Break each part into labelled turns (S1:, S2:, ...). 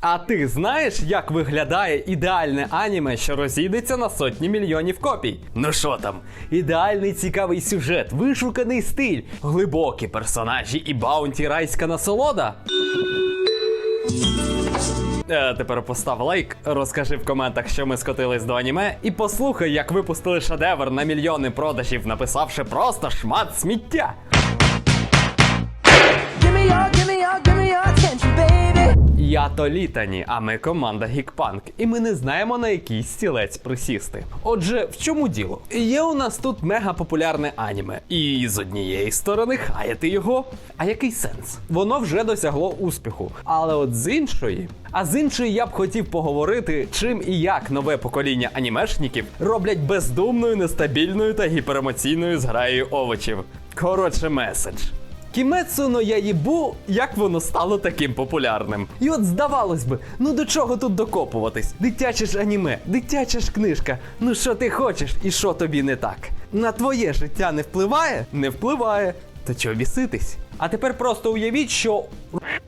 S1: А ти знаєш, як виглядає ідеальне аніме, що розійдеться на сотні мільйонів копій? Ну що там? Ідеальний цікавий сюжет, вишуканий стиль, глибокі персонажі і баунті райська насолода. Е, тепер постав лайк, розкажи в коментах, що ми скотились до аніме, і послухай, як випустили шедевр на мільйони продажів, написавши просто шмат сміття. Я то літані, а ми команда Гікпанк, і ми не знаємо на який стілець присісти. Отже, в чому діло? Є у нас тут мега популярне аніме, і з однієї сторони хаяти його. А який сенс? Воно вже досягло успіху. Але от з іншої, а з іншої я б хотів поговорити, чим і як нове покоління анімешників роблять бездумною, нестабільною та гіперемоційною зграєю овочів. Коротше, меседж. Кімецу но Яїбу, як воно стало таким популярним. І от здавалось би, ну до чого тут докопуватись? Дитяче ж аніме, дитяча ж книжка. Ну що ти хочеш і що тобі не так? На твоє життя не впливає? Не впливає. То чого біситись? А тепер просто уявіть, що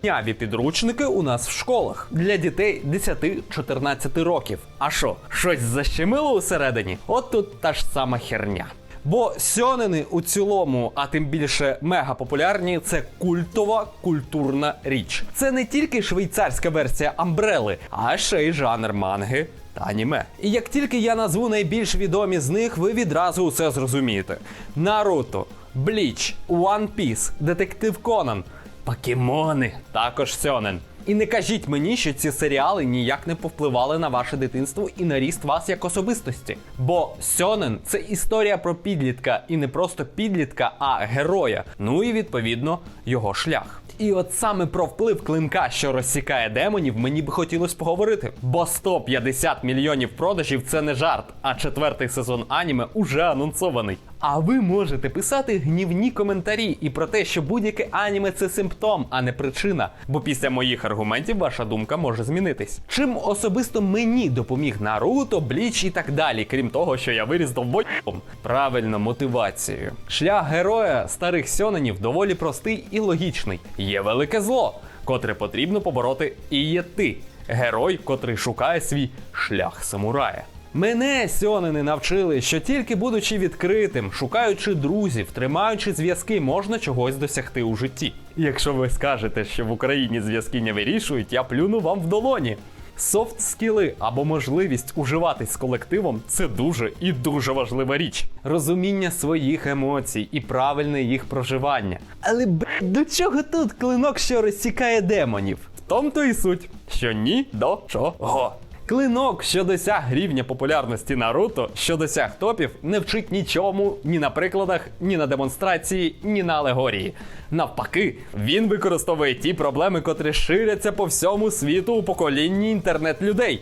S1: Няві підручники у нас в школах для дітей 10-14 років. А що, щось защемило усередині? От тут та ж сама херня. Бо сьонени у цілому, а тим більше мега популярні, це культова культурна річ. Це не тільки швейцарська версія амбрели, а ще й жанр манги та аніме. І як тільки я назву найбільш відомі з них, ви відразу усе зрозумієте: Наруто, Бліч, One Piece, Детектив Конан, Покемони, також сьонен. І не кажіть мені, що ці серіали ніяк не повпливали на ваше дитинство і на ріст вас як особистості. Бо Сьонен це історія про підлітка, і не просто підлітка, а героя. Ну і відповідно його шлях. І от саме про вплив клинка, що розсікає демонів, мені би хотілося поговорити. Бо 150 мільйонів продажів це не жарт, а четвертий сезон аніме уже анонсований. А ви можете писати гнівні коментарі і про те, що будь-яке аніме це симптом, а не причина. Бо після моїх аргументів ваша думка може змінитись. Чим особисто мені допоміг Наруто, Бліч і так далі, крім того, що я виріс довбойом. Правильно, мотивацією. Шлях героя старих сьоненів доволі простий і логічний. Є велике зло, котре потрібно побороти, і є ти, герой, котрий шукає свій шлях самурая. Мене сьонени навчили, що тільки будучи відкритим, шукаючи друзів, тримаючи зв'язки, можна чогось досягти у житті. Якщо ви скажете, що в Україні зв'язки не вирішують, я плюну вам в долоні. Софт скіли або можливість уживатись з колективом це дуже і дуже важлива річ. Розуміння своїх емоцій і правильне їх проживання. Але б до чого тут клинок, що розсікає демонів? В тому то і суть, що ні до чого. Клинок, що досяг рівня популярності Наруто, що досяг топів, не вчить нічому ні на прикладах, ні на демонстрації, ні на алегорії. Навпаки, він використовує ті проблеми, котрі ширяться по всьому світу у поколінні інтернет-людей.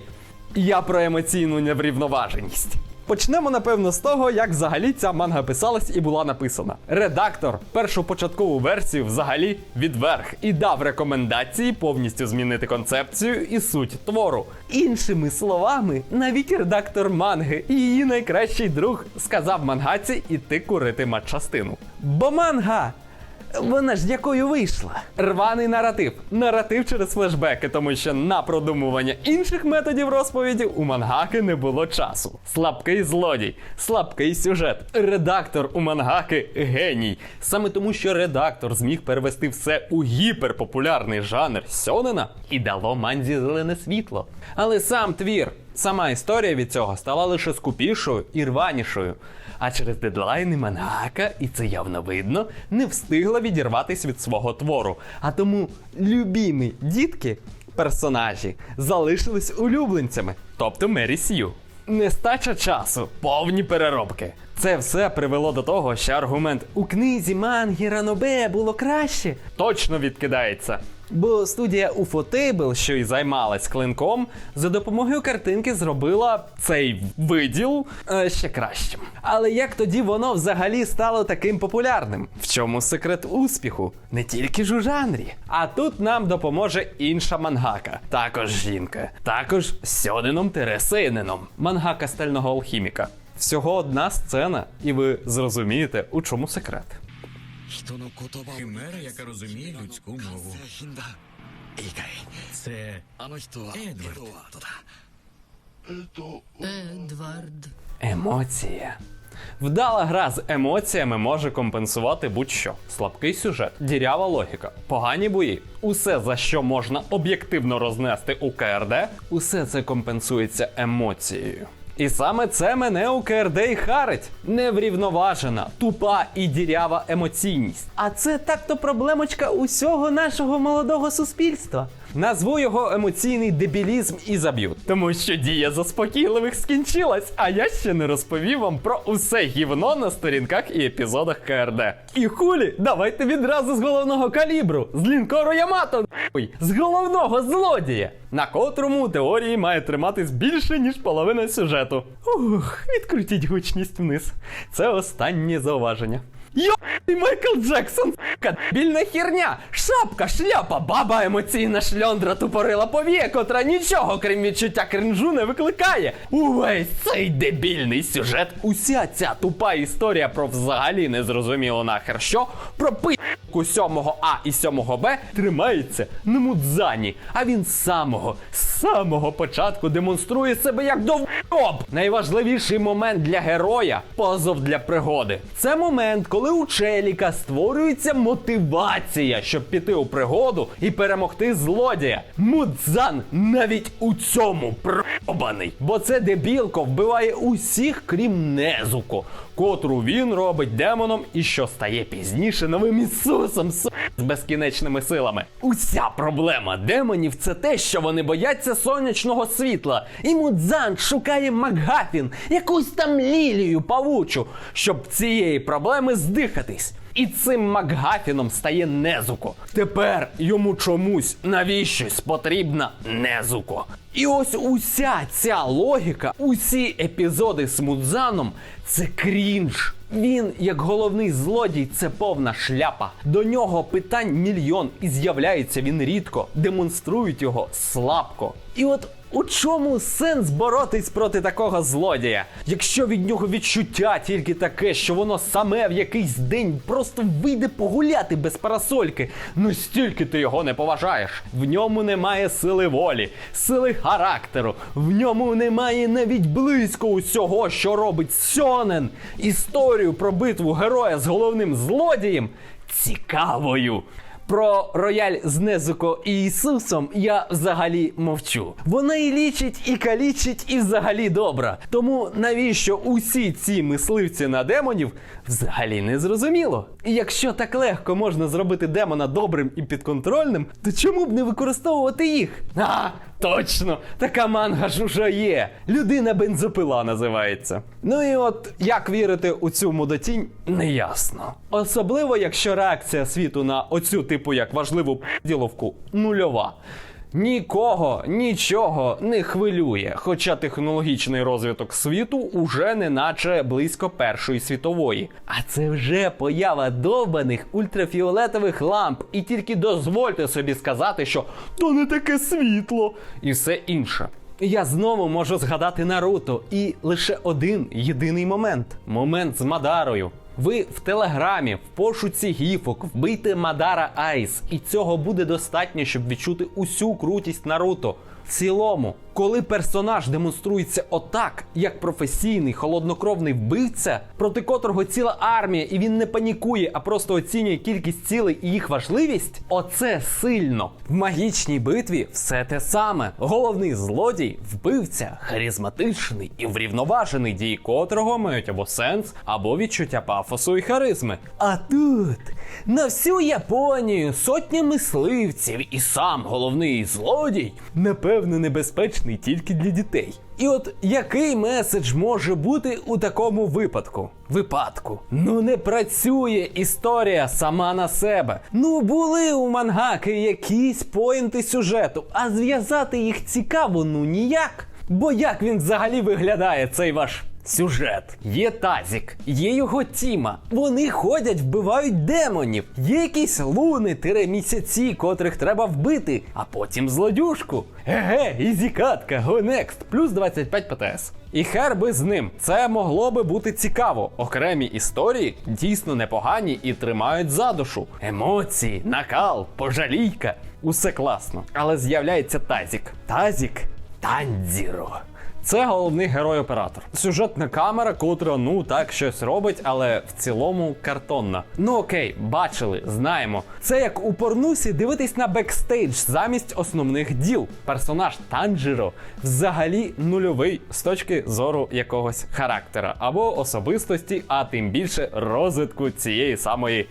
S1: Я про емоційну неврівноваженість. Почнемо, напевно, з того, як взагалі ця манга писалась і була написана. Редактор першу початкову версію взагалі відверг і дав рекомендації повністю змінити концепцію і суть твору. Іншими словами, навіть редактор манги і її найкращий друг сказав мангаці іти курити матчастину. Бо манга вона ж якою вийшла. Рваний наратив. Наратив через флешбеки, тому що на продумування інших методів розповіді у мангаки не було часу. Слабкий злодій, слабкий сюжет. Редактор у мангаки геній. Саме тому, що редактор зміг перевести все у гіперпопулярний жанр сьонена і дало манзі зелене світло. Але сам твір, сама історія від цього стала лише скупішою і рванішою. А через дедлайни Мангака, і це явно видно, не встигла відірватись від свого твору. А тому любімі дітки, персонажі, залишились улюбленцями, тобто Мері Сью. Нестача часу, повні переробки. Це все привело до того, що аргумент у книзі мангі Ранобе було краще точно відкидається. Бо студія Ufotable, що і займалась клинком, за допомогою картинки зробила цей виділ е, ще кращим. Але як тоді воно взагалі стало таким популярним? В чому секрет успіху? Не тільки ж у жанрі. А тут нам допоможе інша мангака, також жінка, також сьоденом тересейненом, мангака стального алхіміка. Всього одна сцена, і ви зрозумієте, у чому секрет.
S2: Хімера, яка розуміє людську мову.
S3: Це Едвард.
S2: Едвард.
S1: Емоція. Вдала гра з емоціями може компенсувати будь-що: слабкий сюжет, дірява логіка, погані бої. Усе, за що можна об'єктивно рознести у КРД, усе це компенсується емоцією. І саме це мене у КРД і харить. Неврівноважена, тупа і дірява емоційність. А це так-то проблемочка усього нашого молодого суспільства. Назву його емоційний дебілізм і заб'ю, тому що дія заспокійливих скінчилась, а я ще не розповів вам про усе гівно на сторінках і епізодах КРД. І хулі, давайте відразу з головного калібру, з лінкору Ямато, з головного злодія, на котрому теорії має триматись більше, ніж половина сюжету. Ух, відкрутіть гучність вниз. Це останнє зауваження. Йой, Майкл Джексон, сука, більна херня, шапка, шляпа, баба емоційна шльондра тупорила повія, котра нічого, крім відчуття кринжу, не викликає. Увесь цей дебільний сюжет, уся ця тупа історія про взагалі незрозуміло нахер що, про пи***ку 7 А і 7 Б тримається на мудзані, а він з самого, з самого початку демонструє себе як довбоб. Найважливіший момент для героя позов для пригоди. Це момент, коли у Челіка створюється мотивація, щоб піти у пригоду і перемогти злодія. Мудзан навіть у цьому пробаний, бо це дебілко вбиває усіх, крім Незуко, котру він робить демоном і що стає пізніше новим Ісусом с- з безкінечними силами. Уся проблема демонів це те, що вони бояться сонячного світла. І Мудзан шукає Макгафін, якусь там лілію павучу, щоб цієї проблеми здихатись. І цим Макгафіном стає Незуко. Тепер йому чомусь навіщось потрібна Незуко. І ось уся ця логіка, усі епізоди з Мудзаном це крінж. Він, як головний злодій, це повна шляпа. До нього питань мільйон, і з'являється він рідко, демонструють його слабко. І от у чому сенс боротись проти такого злодія? Якщо від нього відчуття тільки таке, що воно саме в якийсь день просто вийде погуляти без парасольки, ну стільки ти його не поважаєш. В ньому немає сили волі, сили характеру, в ньому немає навіть близько усього, що робить Сьонен. Історію про битву героя з головним злодієм цікавою. Про рояль з Незуко і Ісусом я взагалі мовчу. Вона і лічить, і калічить, і взагалі добра. Тому навіщо усі ці мисливці на демонів взагалі не зрозуміло. І якщо так легко можна зробити демона добрим і підконтрольним, то чому б не використовувати їх? А, точно! Така манга ж уже є. Людина бензопила називається. Ну і от як вірити у цю мудотінь, неясно. Особливо, якщо реакція світу на оцю типу як важливу діловку нульова. Нікого нічого не хвилює, хоча технологічний розвиток світу уже не наче близько Першої світової. А це вже поява довбаних ультрафіолетових ламп, і тільки дозвольте собі сказати, що то не таке світло і все інше. Я знову можу згадати Наруто і лише один єдиний момент момент з Мадарою. Ви в телеграмі, в пошуці гіфок, вбийте Мадара Айс, і цього буде достатньо, щоб відчути усю крутість Наруто. В цілому, коли персонаж демонструється отак, як професійний холоднокровний вбивця, проти котрого ціла армія, і він не панікує, а просто оцінює кількість цілей і їх важливість, оце сильно. В магічній битві все те саме. Головний злодій, вбивця, харизматичний і врівноважений, дії котрого мають або сенс, або відчуття пафосу і харизми. А тут на всю Японію сотні мисливців і сам головний злодій, напевно, небезпечний тільки для дітей. І от який меседж може бути у такому випадку? Випадку. Ну не працює історія сама на себе. Ну були у мангаки якісь поінти сюжету, а зв'язати їх цікаво ну ніяк. Бо як він взагалі виглядає, цей ваш Сюжет. Є Тазік, є його Тіма. Вони ходять, вбивають демонів. Є якісь луни, тире місяці, котрих треба вбити, а потім злодюшку. Еге, ізікатка, next, плюс 25 ПТС. І хер би з ним. Це могло би бути цікаво. Окремі історії дійсно непогані і тримають за душу. Емоції, накал, пожалійка. усе класно. Але з'являється Тазік. Тазік Танзіро. Це головний герой-оператор. Сюжетна камера, котра ну так щось робить, але в цілому картонна. Ну окей, бачили, знаємо. Це як у порнусі дивитись на бекстейдж замість основних діл. Персонаж Танжіро взагалі нульовий з точки зору якогось характера або особистості, а тим більше розвитку цієї самої.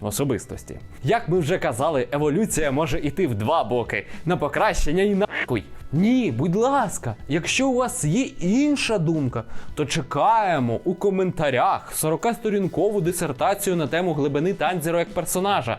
S1: Особистості. Як ми вже казали, еволюція може йти в два боки на покращення і нахуй. Ні, будь ласка, якщо у вас є інша думка, то чекаємо у коментарях 40-сторінкову дисертацію на тему глибини Танзіро як персонажа.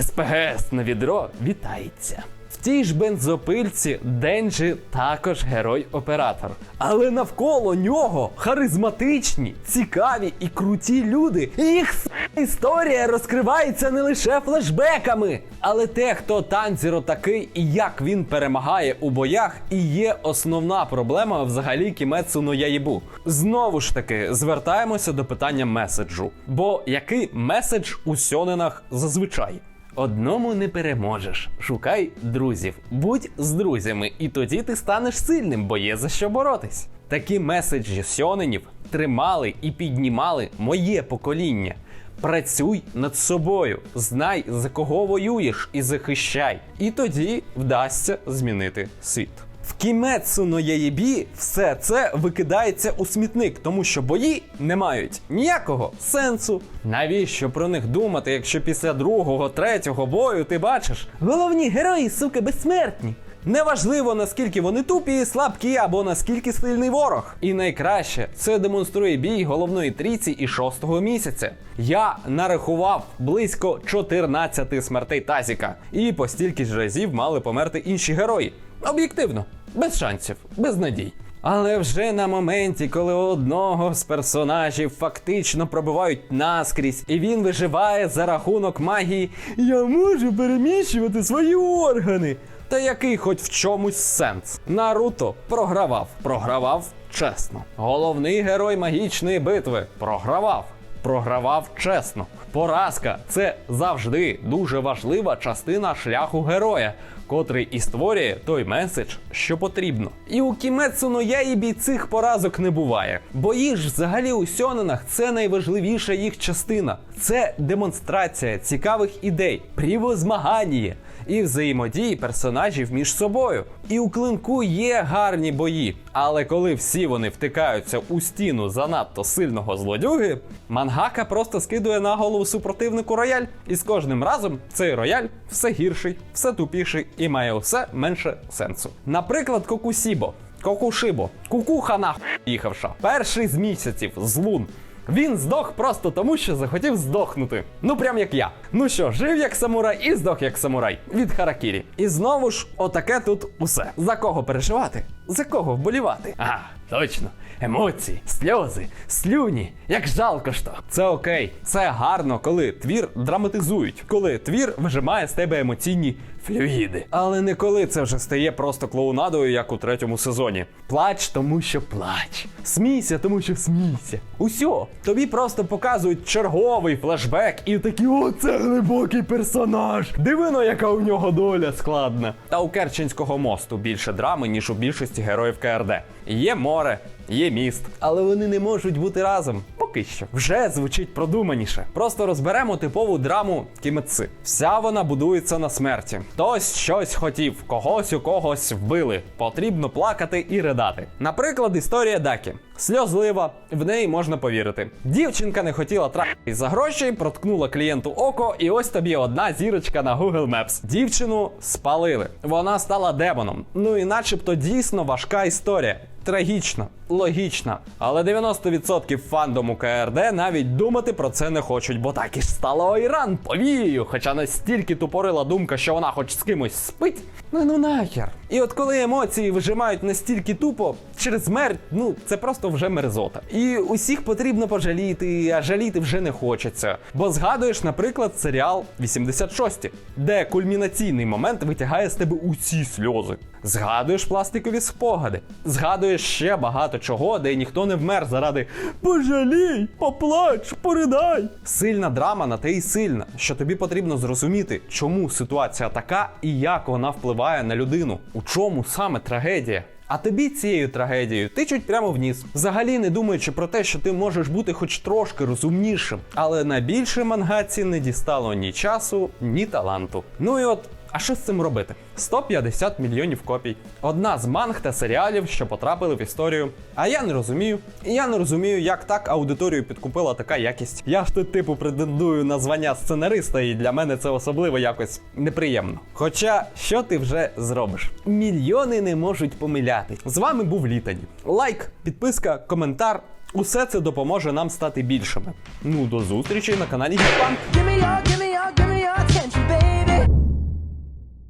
S1: СПГС на відро вітається. Тій ж бензопильці Денджі також герой-оператор. Але навколо нього харизматичні, цікаві і круті люди. І їх історія розкривається не лише флешбеками. Але те, хто Танзіро такий і як він перемагає у боях, і є основна проблема взагалі Кімецу но Яїбу. Знову ж таки, звертаємося до питання меседжу. Бо який меседж у сьоненах зазвичай? Одному не переможеш. Шукай друзів. Будь з друзями, і тоді ти станеш сильним, бо є за що боротись. Такі меседжі сьоненів тримали і піднімали моє покоління. Працюй над собою, знай за кого воюєш і захищай. І тоді вдасться змінити світ. В Кімецу но Яєбі все це викидається у смітник, тому що бої не мають ніякого сенсу. Навіщо про них думати, якщо після другого, третього бою ти бачиш? Головні герої, суки, безсмертні. Неважливо наскільки вони тупі, слабкі або наскільки сильний ворог. І найкраще це демонструє бій головної трійці і шостого місяця. Я нарахував близько 14 смертей Тазіка, і по ж разів мали померти інші герої. Об'єктивно, без шансів, без надій. Але вже на моменті, коли одного з персонажів фактично пробивають наскрізь, і він виживає за рахунок магії, я можу переміщувати свої органи. Та який хоч в чомусь сенс. Наруто програвав, програвав чесно. Головний герой магічної битви програвав. Програвав чесно. Поразка це завжди дуже важлива частина шляху героя, котрий і створює той меседж, що потрібно. І у Кімецу но Яїбі цих поразок не буває. Бої ж взагалі у сьоненах це найважливіша їх частина. Це демонстрація цікавих ідей, прівозмагання і взаємодії персонажів між собою. І у клинку є гарні бої, але коли всі вони втикаються у стіну занадто сильного злодюги, мангака просто скидує на голову супротивнику рояль, і з кожним разом цей рояль все гірший, все тупіший і має все менше сенсу. Наприклад, Кокусібо. Кокушибо, кукуха нахуй їхавша. Перший з місяців з лун. Він здох просто тому, що захотів здохнути. Ну прям як я. Ну що, жив як самурай і здох як самурай від Харакірі. І знову ж, отаке тут усе. За кого переживати? За кого вболівати? А, точно. Емоції, сльози, слюні. Як жалко ж то. Це окей. Це гарно, коли твір драматизують, коли твір вижимає з тебе емоційні флюїди. Але не коли це вже стає просто клоунадою, як у третьому сезоні. Плач, тому що плач. Смійся, тому що смійся. Усьо. Тобі просто показують черговий флешбек і такі, о, це глибокий персонаж. Дивино, яка у нього доля складна. Та у Керченського мосту більше драми, ніж у більшості героїв КРД. Є море, є міст, але вони не можуть бути разом. Поки що. Вже звучить продуманіше. Просто розберемо типову драму Кімеци. Вся вона будується на смерті. Хтось щось хотів, когось у когось вбили. Потрібно плакати і ридати. Наприклад, історія Дакі. Сльозлива, в неї можна повірити. Дівчинка не хотіла трахати за гроші, проткнула клієнту око, і ось тобі одна зірочка на Google Maps. Дівчину спалили. Вона стала демоном. Ну і начебто дійсно важка історія. Трагічна, логічна, але 90% фандому КРД навіть думати про це не хочуть, бо так і ж стала Ойран повією, хоча настільки тупорила думка, що вона хоч з кимось спить. Ну ну нахер. І от коли емоції вижимають настільки тупо, через смерть, ну це просто вже мерзота. І усіх потрібно пожаліти, а жаліти вже не хочеться. Бо згадуєш, наприклад, серіал 86, де кульмінаційний момент витягає з тебе усі сльози. Згадуєш пластикові спогади, згадуєш ще багато чого, де ніхто не вмер заради пожалій, поплач, поридай. Сильна драма на те й сильна, що тобі потрібно зрозуміти, чому ситуація така і як вона впливає на людину. У чому саме трагедія? А тобі цією трагедією тичуть прямо в взагалі не думаючи про те, що ти можеш бути хоч трошки розумнішим. Але на більше мангаці не дістало ні часу, ні таланту. Ну і от. А що з цим робити? 150 мільйонів копій. Одна з манг та серіалів, що потрапили в історію. А я не розумію. І я не розумію, як так аудиторію підкупила така якість. Я ж тут, типу, претендую на звання сценариста, і для мене це особливо якось неприємно. Хоча, що ти вже зробиш? Мільйони не можуть помиляти. З вами був Літані. Лайк, підписка, коментар. Усе це допоможе нам стати більшими. Ну, до зустрічі на каналі Гіпанк.